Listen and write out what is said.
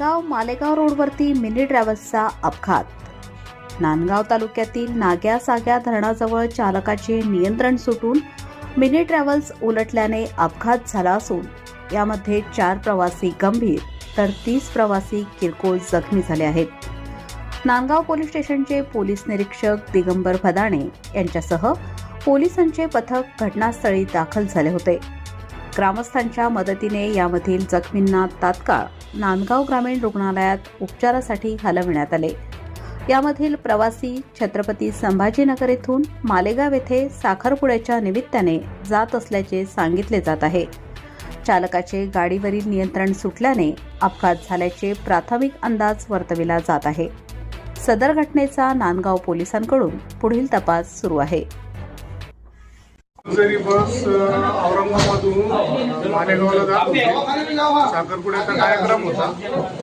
नांदगाव मालेगाव रोडवरती मिनी ट्रॅव्हल्सचा अपघात. नांदगाव तालुक्यातील नाग्या साग्या धरणाजवळ चालकाचे नियंत्रण सुटून मिनी ट्रॅव्हल्स उलटल्याने अपघात झाला असून यामध्ये चार प्रवासी गंभीर तर तीस प्रवासी किरकोळ जखमी झाले आहेत. नांदगाव पोलीस स्टेशनचे पोलीस निरीक्षक दिगंबर भदाणे यांच्यासह पोलिसांचे पथक घटनास्थळी दाखल झाले होते. ग्रामस्थांच्या मदतीने यामधील जखमींना तात्काळ नांदगाव ग्रामीण रुग्णालयात उपचारासाठी हलविण्यात आले. यामधील प्रवासी छत्रपती संभाजीनगर येथून मालेगाव येथे साखरपुड्याच्या निमित्ताने जात असल्याचे सांगितले जात आहे. चालकाचे गाडीवरील नियंत्रण सुटल्याने अपघात झाल्याचे प्राथमिक अंदाज वर्तविला जात आहे. सदर घटनेचा नांदगाव पोलिसांकडून पुढील तपास सुरू आहे. बस औरंगाबादहून मालेगावला जात होती. साखरपुड्याचा कार्यक्रम होता.